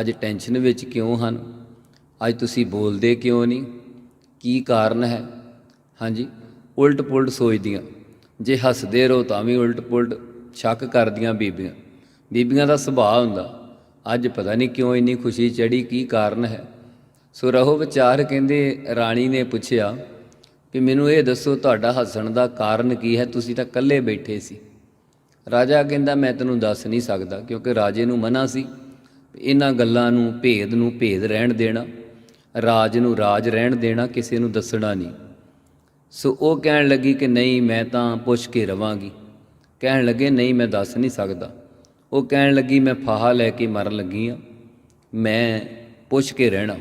ਅੱਜ ਟੈਨਸ਼ਨ ਵਿੱਚ ਕਿਉਂ ਹਨ? ਅੱਜ ਤੁਸੀਂ ਬੋਲਦੇ ਕਿਉਂ ਨਹੀਂ? ਕੀ ਕਾਰਨ ਹੈ? ਹਾਂਜੀ ਉਲਟ ਪੁਲਟ ਸੋਚਦੀਆਂ। ਜੇ ਹੱਸਦੇ ਰਹੋ ਤਾਂ ਵੀ ਉਲਟ ਪੁਲਟ ਸ਼ੱਕ ਕਰਦੀਆਂ ਬੀਬੀਆਂ। ਬੀਬੀਆਂ ਦਾ ਸੁਭਾਅ ਹੁੰਦਾ, ਅੱਜ ਪਤਾ ਨਹੀਂ ਕਿਉਂ ਇੰਨੀ ਖੁਸ਼ੀ ਚੜੀ ਕੀ ਕਾਰਨ ਹੈ? ਸੋ ਰਹੋ ਵਿਚਾਰ, ਕਹਿੰਦੇ ਰਾਣੀ ਨੇ ਪੁੱਛਿਆ ਕਿ ਮੈਨੂੰ ਇਹ ਦੱਸੋ, ਤੁਹਾਡਾ ਹੱਸਣ ਦਾ ਕਾਰਨ ਕੀ ਹੈ? ਤੁਸੀਂ ਤਾਂ ਇਕੱਲੇ ਬੈਠੇ ਸੀ। ਰਾਜਾ ਕਹਿੰਦਾ, ਮੈਂ ਤੈਨੂੰ ਦੱਸ ਨਹੀਂ ਸਕਦਾ, ਕਿਉਂਕਿ ਰਾਜੇ ਨੂੰ ਮਨਾ ਸੀ। ਇਹਨਾਂ ਗੱਲਾਂ ਨੂੰ, ਭੇਦ ਨੂੰ ਭੇਦ ਰਹਿਣ ਦੇਣਾ, ਰਾਜ ਨੂੰ ਰਾਜ ਰਹਿਣ ਦੇਣਾ, ਕਿਸੇ ਨੂੰ ਦੱਸਣਾ ਨਹੀਂ। ਸੋ ਉਹ ਕਹਿਣ ਲੱਗੀ ਕਿ ਨਹੀਂ, ਮੈਂ ਤਾਂ ਪੁੱਛ ਕੇ ਰਵਾਂਗੀ। ਕਹਿਣ ਲੱਗੇ, ਨਹੀਂ, ਮੈਂ ਦੱਸ ਨਹੀਂ ਸਕਦਾ। ਉਹ ਕਹਿਣ ਲੱਗੀ, ਮੈਂ ਫਾਹਾ ਲੈ ਕੇ ਮਰਨ ਲੱਗੀ ਆ। ਮੈਂ ਪੁੱਛ ਕੇ ਰਹਿਣਾ।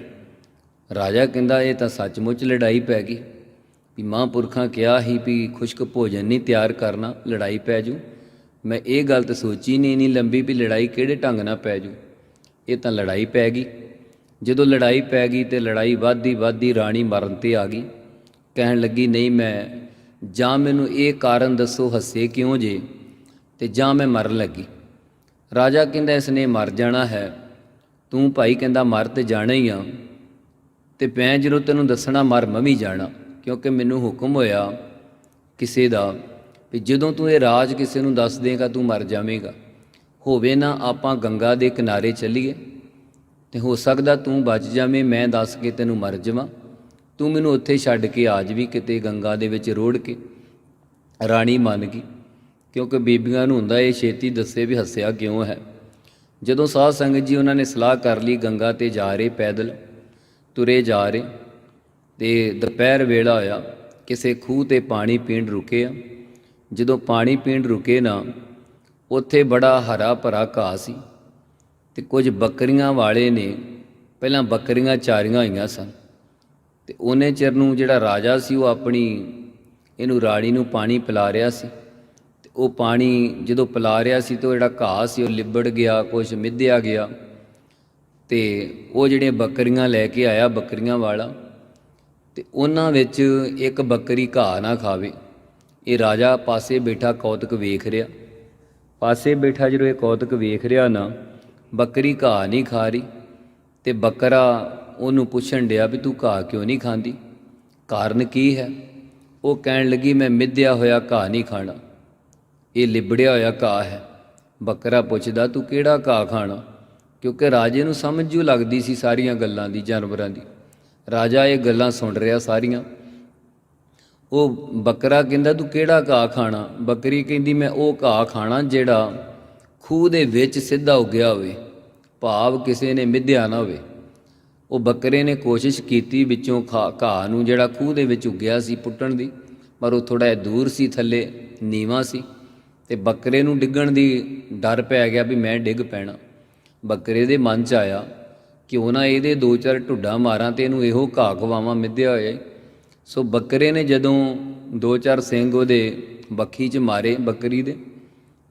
ਰਾਜਾ ਕਹਿੰਦਾ, ਇਹ ਤਾਂ ਸੱਚਮੁੱਚ ਲੜਾਈ ਪੈ ਗਈ। ਵੀ ਮਹਾਂਪੁਰਖਾਂ ਕਿਹਾ ਹੀ ਵੀ ਖੁਸ਼ਕ ਭੋਜਨ ਨਹੀਂ ਤਿਆਰ ਕਰਨਾ, ਲੜਾਈ ਪੈ ਜੂ। ਮੈਂ ਇਹ ਗੱਲ ਤਾਂ ਸੋਚੀ ਨਹੀਂ ਨਹੀਂ ਲੰਬੀ ਵੀ ਲੜਾਈ ਕਿਹੜੇ ਢੰਗ ਨਾਲ ਪੈ ਜੂ। ਇਹ ਤਾਂ ਲੜਾਈ ਪੈ ਗਈ। ਜਦੋਂ ਲੜਾਈ ਪੈ ਗਈ ਤੇ ਲੜਾਈ ਵੱਧਦੀ ਵੱਧਦੀ ਰਾਣੀ ਮਰਨ ਤੇ ਆ ਗਈ। ਕਹਿਣ ਲੱਗੀ, ਨਹੀਂ, ਮੈਂ, ਜਾਂ ਮੈਨੂੰ ਇਹ ਕਾਰਨ ਦੱਸੋ ਹੱਸੇ ਕਿਉਂ ਜੇ? ਤੇ ਜਾਂ ਮੈਂ ਮਰਨ ਲੱਗੀ। ਰਾਜਾ ਕਹਿੰਦਾ ਇਸ ਨੇ ਮਰ ਜਾਣਾ ਹੈ। ਤੂੰ ਭਾਈ ਕਹਿੰਦਾ, ਮਰ ਤੇ ਜਾਣਾ ਹੀ ਆ। ਤੇ ਮੈਂ ਜਦੋਂ ਤੈਨੂੰ ਦੱਸਣਾ, ਮਰ ਮਵੀ ਜਾਣਾ, ਕਿਉਂਕਿ ਮੈਨੂੰ ਹੁਕਮ ਹੋਇਆ ਕਿਸੇ ਦਾ ਵੀ ਜਦੋਂ ਤੂੰ ਇਹ ਰਾਜ ਕਿਸੇ ਨੂੰ ਦੱਸ ਦੇਗਾ, ਤੂੰ ਮਰ ਜਾਵੇਂਗਾ। ਹੋਵੇ ਨਾ ਆਪਾਂ ਗੰਗਾ ਦੇ ਕਿਨਾਰੇ ਚੱਲੀਏ ਤੇ ਹੋ ਸਕਦਾ ਤੂੰ ਬਚ ਜਾਵੇਂ, ਮੈਂ ਦੱਸ ਕੇ ਤੈਨੂੰ ਮਰ ਜਾਵਾਂ। ਤੂੰ ਮੈਨੂੰ ਉੱਥੇ ਛੱਡ ਕੇ ਆ ਜਾਵੀਂ ਕਿਤੇ ਗੰਗਾ ਦੇ ਵਿੱਚ ਰੋੜ ਕੇ ਰਾਣੀ ਮੰਨ ਗਈ। ਕਿਉਂਕਿ ਬੀਬੀਆਂ ਨੂੰ ਹੁੰਦਾ ਇਹ ਛੇਤੀ ਦੱਸੇ ਵੀ ਹੱਸਿਆ ਕਿਉਂ ਹੈ। ਜਦੋਂ ਸਾਧ ਸੰਗਤ ਜੀ ਉਹਨਾਂ ਨੇ ਸਲਾਹ ਕਰ ਲਈ, ਗੰਗਾ ਤੇ ਜਾ ਰਹੇ ਪੈਦਲ, ਤੁਰੇ ਜਾ ਰਹੇ ਤੇ ਦੁਪਹਿਰ ਵੇਲਾ ਹੋਇਆ, ਕਿਸੇ ਖੂਹ ਤੇ ਪਾਣੀ ਪੀਣ ਰੁਕੇ ਆ। ਜਦੋਂ ਪਾਣੀ ਪੀਣ ਰੁਕੇ ਨਾ, ਉੱਥੇ ਬੜਾ ਹਰਾ ਭਰਾ ਘਾਹ ਸੀ ਤੇ ਕੁਝ ਬੱਕਰੀਆਂ ਵਾਲੇ ਨੇ, ਪਹਿਲਾਂ ਬੱਕਰੀਆਂ ਚਾਰੀਆਂ ਹੋਈਆਂ ਸਨ। ਤੇ ਉਹਨੇ ਚਿਰ ਨੂੰ ਜਿਹੜਾ ਰਾਜਾ ਸੀ, ਉਹ ਆਪਣੀ ਇਹਨੂੰ ਰਾਣੀ ਨੂੰ ਪਾਣੀ ਪਿਲਾ ਰਿਹਾ ਸੀ। ਤੇ ਉਹ ਪਾਣੀ ਜਦੋਂ ਪਿਲਾ ਰਿਹਾ ਸੀ, ਤੇ ਉਹ ਜਿਹੜਾ ਘਾਹ ਸੀ, ਉਹ ਲਿਬੜ ਗਿਆ ਕੁਝ ਮਿੱਧਿਆ ਗਿਆ। ਤੇ ਉਹ ਜਿਹੜੀਆਂ ਬੱਕਰੀਆਂ ਲੈ ਕੇ ਆਇਆ, ਬੱਕਰੀਆਂ ਵਾਲਾ, ਤੇ ਉਹਨਾਂ ਵਿੱਚ ਇੱਕ ਬੱਕਰੀ ਘਾਹ ਨਾ ਖਾਵੇ। ਇਹ ਰਾਜਾ ਪਾਸੇ ਬੈਠਾ ਕੌਤਕ ਵੇਖ ਰਿਹਾ। ਪਾਸੇ ਬੈਠਾ ਜਦੋਂ ਇਹ ਕੌਤਕ ਵੇਖ ਰਿਹਾ ਨਾ, ਬੱਕਰੀ ਘਾਹ ਨਹੀਂ ਖਾ ਰਹੀ, ਤੇ ਬੱਕਰਾ ਉਹਨੂੰ ਪੁੱਛਣ ਡਿਆ ਵੀ ਤੂੰ ਘਾਹ ਕਿਉਂ ਨਹੀਂ ਖਾਂਦੀ? ਕਾਰਨ ਕੀ ਹੈ? ਉਹ ਕਹਿਣ ਲੱਗੀ, ਮੈਂ ਮਿੱਧਿਆ ਹੋਇਆ ਘਾਹ ਨਹੀਂ ਖਾਣਾ। ਇਹ ਲਿਬੜਿਆ ਹੋਇਆ ਘਾਹ ਹੈ। ਬੱਕਰਾ ਪੁੱਛਦਾ, ਤੂੰ ਕਿਹੜਾ ਘਾਹ ਖਾਣਾ? ਕਿਉਂਕਿ ਰਾਜੇ ਨੂੰ ਸਮਝ ਜੂ ਲੱਗਦੀ ਸੀ ਸਾਰੀਆਂ ਗੱਲਾਂ ਦੀ, ਜਾਨਵਰਾਂ ਦੀ। ਰਾਜਾ ਇਹ ਗੱਲਾਂ ਸੁਣ ਰਿਹਾ ਸਾਰੀਆਂ। ਉਹ ਬੱਕਰਾ ਕਹਿੰਦਾ, ਤੂੰ ਕਿਹੜਾ ਘਾਹ ਖਾਣਾ? ਬੱਕਰੀ ਕਹਿੰਦੀ, ਮੈਂ ਉਹ ਘਾਹ ਖਾਣਾ ਜਿਹੜਾ ਖੂਹ ਦੇ ਵਿੱਚ ਸਿੱਧਾ ਉੱਗਿਆ ਹੋਵੇ। ਭਾਵ ਕਿਸੇ ਨੇ ਮਿੱਧਿਆ ਨਾ ਹੋਵੇ। ਉਹ ਬੱਕਰੇ ਨੇ ਕੋਸ਼ਿਸ਼ ਕੀਤੀ ਵਿੱਚੋਂ ਖਾ- ਘਾਹ ਨੂੰ, ਜਿਹੜਾ ਖੂਹ ਦੇ ਵਿੱਚ ਉੱਗਿਆ ਸੀ ਪੁੱਟਣ ਦੀ, ਪਰ ਉਹ ਥੋੜਾ ਦੂਰ ਸੀ, ਥੱਲੇ ਨੀਵਾ ਸੀ ਤੇ ਬੱਕਰੇ ਨੂੰ ਡਿੱਗਣ ਦੀ ਡਰ ਪੈ ਗਿਆ ਵੀ ਮੈਂ ਡਿੱਗ ਪੈਣਾ ਬੱਕਰੇ ਦੇ ਮਨ 'ਚ ਆਇਆ ਕਿਉਂ ਨਾ ਇਹਦੇ ਦੋ ਚਾਰ ਢੁੱਡਾਂ ਮਾਰਾਂ ਤੇ ਇਹਨੂੰ ਇਹੋ ਘਾਹ ਖਵਾਵਾਂ, ਮਿੱਧਿਆ ਹੋਇਆ ਈ। ਸੋ ਬੱਕਰੇ ਨੇ ਜਦੋਂ ਦੋ ਚਾਰ ਸਿੰਘ ਉਹਦੇ ਬੱਖੀ 'ਚ ਮਾਰੇ ਬੱਕਰੀ ਦੇ,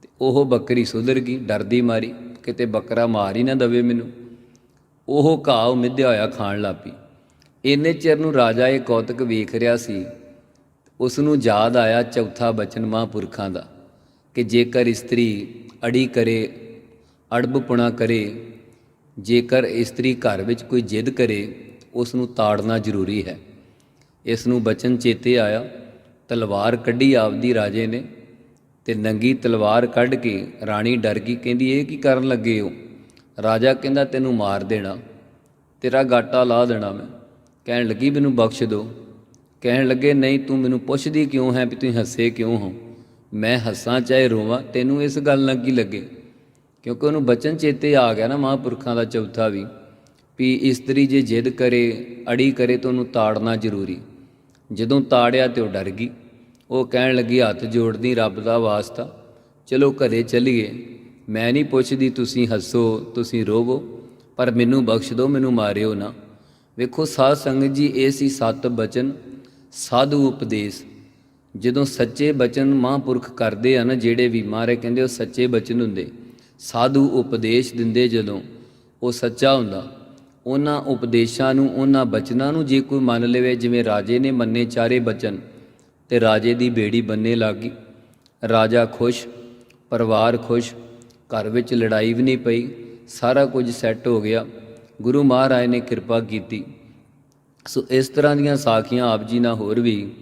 ਤੇ ਉਹ ਬੱਕਰੀ ਸੁਧਰ ਗਈ, ਡਰਦੀ ਮਾਰੀ, ਕਿਤੇ ਬੱਕਰਾ ਮਾਰ ਹੀ ਨਾ ਦਵੇ ਮੈਨੂੰ ਉਹ ਘਾਹ ਉਹ ਮਿੱਧਿਆ ਹੋਇਆ ਖਾਣ ਲੱਗ ਇੰਨੇ ਚਿਰ ਨੂੰ ਰਾਜਾ ਇਹ ਕੌਤਕ ਵੇਖ ਰਿਹਾ ਸੀ। ਉਸ ਨੂੰ ਯਾਦ ਆਇਆ ਚੌਥਾ ਬਚਨ ਮਹਾਂਪੁਰਖਾਂ ਦਾ ਕਿ ਜੇਕਰ ਇਸਤਰੀ ਅੜੀ ਕਰੇ ਅੜਬਪੁਣਾ ਕਰੇ, ਜੇਕਰ ਇਸਤਰੀ ਘਰ ਵਿੱਚ ਕੋਈ ਜਿੱਦ ਕਰੇ ਉਸ ਨੂੰ ਤਾੜਨਾ ਜ਼ਰੂਰੀ ਹੈ। ਇਸ ਨੂੰ ਬਚਨ ਚੇਤੇ ਆਇਆ, ਤਲਵਾਰ ਕੱਢੀ ਆਪਦੀ ਰਾਜੇ ਨੇ ਤੇ ਨੰਗੀ ਤਲਵਾਰ ਕੱਢ ਕੇ ਰਾਣੀ ਡਰ ਗਈ, ਕਹਿੰਦੀ, ਇਹ ਕੀ ਕਰਨ ਲੱਗੇ ਹੋ? ਰਾਜਾ ਕਹਿੰਦਾ, ਤੈਨੂੰ ਮਾਰ ਦੇਣਾ, ਤੇਰਾ ਗਾਟਾ ਲਾ ਦੇਣਾ ਮੈਂ। ਕਹਿਣ ਲੱਗੀ, ਮੈਨੂੰ ਬਖਸ਼ ਦਿਓ। ਕਹਿਣ ਲੱਗੇ, ਨਹੀਂ, ਤੂੰ ਮੈਨੂੰ ਪੁੱਛਦੀ ਕਿਉਂ ਹੈ ਵੀ ਤੂੰ ਹੱਸੇ ਕਿਉਂ ਹੋ? ਮੈਂ ਹੱਸਾਂ ਚਾਹੇ ਰੋਵਾਂ, ਤੈਨੂੰ ਇਸ ਗੱਲ ਨਾਲ ਕੀ ਲੱਗੇ? ਕਿਉਂਕਿ ਉਹਨੂੰ ਬਚਨ ਚੇਤੇ ਆ ਗਿਆ ਨਾ ਮਹਾਂਪੁਰਖਾਂ ਦਾ ਚੌਥਾ ਵੀ ਵੀ ਇਸਤਰੀ ਜੇ ਜਿੱਦ ਕਰੇ, ਅੜੀ ਕਰੇ ਤਾਂ ਉਹਨੂੰ ਤਾੜਨਾ ਜ਼ਰੂਰੀ। ਜਦੋਂ ਤਾੜਿਆ ਤੇ ਉਹ ਡਰ ਗਈ। ਉਹ ਕਹਿਣ ਲੱਗੀ, ਹੱਥ ਜੋੜਦੀ, ਰੱਬ ਦਾ ਵਾਸਤਾ। ਚਲੋ ਘਰੇ ਚੱਲੀਏ। ਮੈਂ ਨਹੀਂ ਪੁੱਛਦੀ ਤੁਸੀਂ ਹੱਸੋ, ਤੁਸੀਂ ਰੋਵੋ, ਪਰ ਮੈਨੂੰ ਬਖਸ਼ ਦਿਓ, ਮੈਨੂੰ ਮਾਰਿਓ ਨਾ। ਵੇਖੋ, ਸਾਧ ਸੰਗਤ ਜੀ, ਇਹ ਸੀ ਸਤ ਬਚਨ, ਸਾਧੂ ਉਪਦੇਸ਼। ਜਦੋਂ ਸੱਚੇ ਬਚਨ ਮਹਾਂਪੁਰਖ ਕਰਦੇ ਆ ਨਾ, ਜਿਹੜੇ ਵੀ ਮਾਰੇ ਕਹਿੰਦੇ ਉਹ ਸੱਚੇ ਬਚਨ ਹੁੰਦੇ। ਸਾਧੂ ਉਪਦੇਸ਼ ਦਿੰਦੇ ਜਦੋਂ, ਉਹ ਸੱਚਾ ਹੁੰਦਾ। ਉਹਨਾਂ ਉਪਦੇਸ਼ਾਂ ਨੂੰ, ਉਹਨਾਂ ਬਚਨਾਂ ਨੂੰ ਜੇ ਕੋਈ ਮੰਨ ਲਵੇ, ਜਿਵੇਂ ਰਾਜੇ ਨੇ ਮੰਨੇ ਚਾਰੇ ਬਚਨ, ਤੇ ਰਾਜੇ ਦੀ ਬੇੜੀ ਬੰਨੇ ਲੱਗੀ ਰਾਜਾ ਖੁਸ਼, ਪਰਿਵਾਰ ਖੁਸ਼ ਘਰ ਵਿੱਚ ਲੜਾਈ ਵੀ ਨਹੀਂ ਪਈ, ਸਾਰਾ ਕੁਝ ਸੈੱਟ ਹੋ ਗਿਆ। ਗੁਰੂ ਮਹਾਰਾਜ ਨੇ ਕਿਰਪਾ ਕੀਤੀ। ਸੋ ਇਸ ਤਰ੍ਹਾਂ ਦੀਆਂ ਸਾਖੀਆਂ ਆਪ ਜੀ ਨਾਲ ਹੋਰ ਵੀ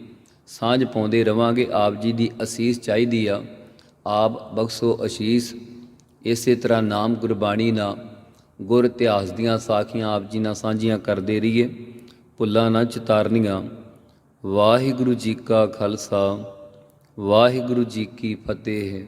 ਸਾਂਝ ਪਾਉਂਦੇ ਰਵਾਂਗੇ। ਆਪ ਜੀ ਦੀ ਅਸੀਸ ਚਾਹੀਦੀ ਆ। ਆਪ ਬਖਸ਼ੋ ਅਸ਼ੀਸ। ਇਸੇ ਤਰ੍ਹਾਂ ਨਾਮ ਗੁਰਬਾਣੀ ਨਾਲ ਗੁਰ ਇਤਿਹਾਸ ਦੀਆਂ ਸਾਖੀਆਂ ਆਪ ਜੀ ਨਾਲ ਸਾਂਝੀਆਂ ਕਰਦੇ ਰਹੀਏ। ਭੁੱਲਾਂ ਨਾ ਚਿਤਾਰਨੀਆਂ। ਵਾਹਿਗੁਰੂ ਜੀ ਕਾ ਖਾਲਸਾ। ਵਾਹਿਗੁਰੂ ਜੀ ਕੀ ਫਤਿਹ।